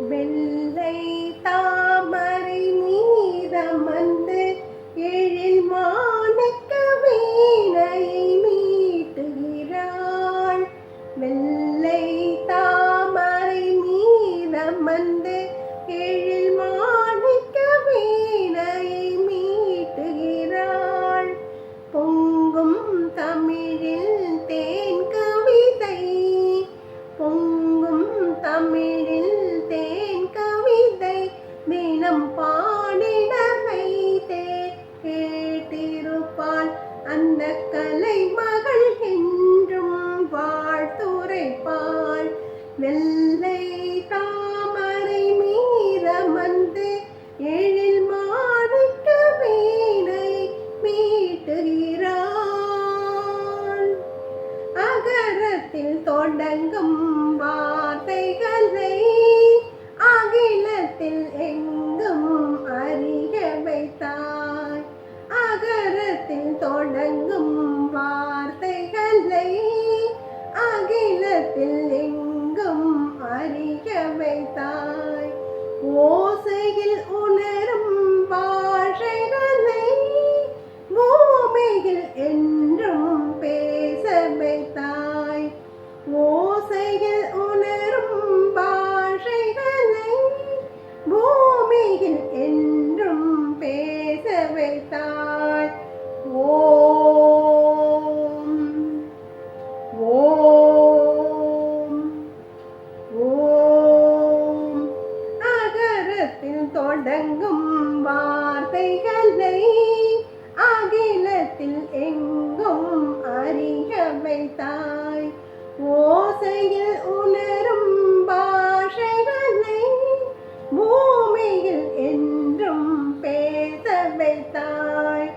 வெள்ளை தாமரை மீதமந்து எழில் மாணக்க வீணை மீட்டுகிறாள். வெள்ளை தாமரை மீதமந்து எழில் தினம் பாடிட வைத்தே கேட்டிருப்பாள் அந்த கலை மகள் என்றும் வாழ்த்துரைப்பாள் வெள்ளை தாமரை மீதமந்து எழில் மாணிக்க வீணை மீட்டுகிறாள். அகரத்தில் தொடங்கும் வா எங்கும் அறிய வைத்தாய். ஓசையில் அடங்கும் வார்த்தைகளை அகிலத்தில் எங்கும் அறிய வைத்தாய் ஓசையில் உணரும் பாஷைகளை பூமியில் என்றும் பேச வைத்தாய்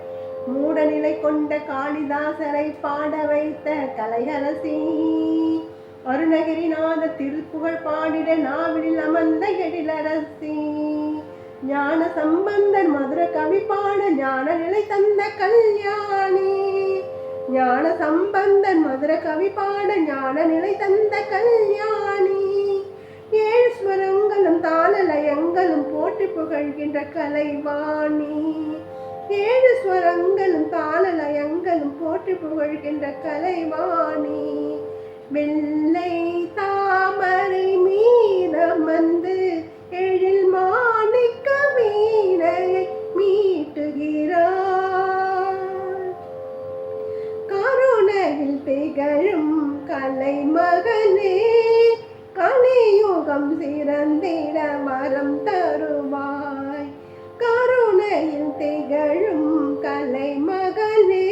மூடநிலை கொண்ட காளிதாசரை பாட வைத்த கலையரசி அருணகிரிநாத திருப்புகழ் பாடிட நாவிடில் அமர்ந்த எழிலரசி. ஞான சம்பந்தர் மதுர கவிப்பாட ஞான நிலை தந்த கல்யாணி. ஞான சம்பந்தர் மதுர கவிப்பாட ஞான நிலை தந்த கல்யாணி. ஏழு ஸ்வரங்களும் தாளலயங்களும் போட்டி புகழ்கின்ற கலைவாணி. ஏழு ஸ்வரங்களும் தாளலயங்களும் போட்டி புகழ்கின்ற கலைவாணி. வெள்ளை கலை மகனே கலியுகம் சிறந்திட வரம் தருவாய். கருணையில் திகழும் கலை மகனே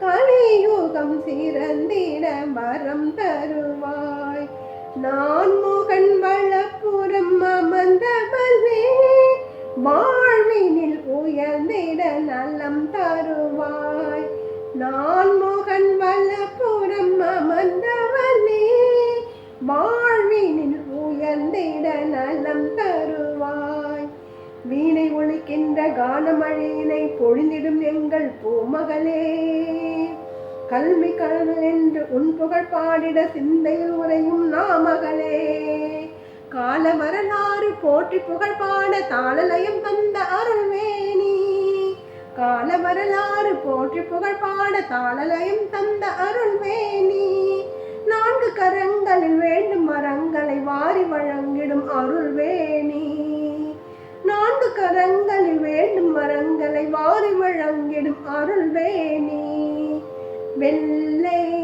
கலியுகம் சிறந்திட வரம் தருவாய். நான் முகன் வளப்புறம் அமர்ந்தவனே வாழ்வினில் உயர்ந்திட நலம் தருவாய். நான் முகன் கானமழையினை பொழிந்திடும் எங்கள் பூமகளே. கல்வி கடல் என்று உன் புகழ் பாடிட சிந்தையில் உரையும் நாமகளே. கால வரலாறு போற்றி புகழ் பாட தாளலயம் தந்த அருள்வேணி. கால வரலாறு போற்றி புகழ் பாட தாளலயம் தந்த அருள்வேணி. நான்கு கரங்களில் வேண்டும் மரங்களை வாரி வழங்கிடும் அருள்வேணி. நான்கு கரங்களில் வேண்டும் வாரி வழங்கிடும் அருள்வேணி. வெள்ளை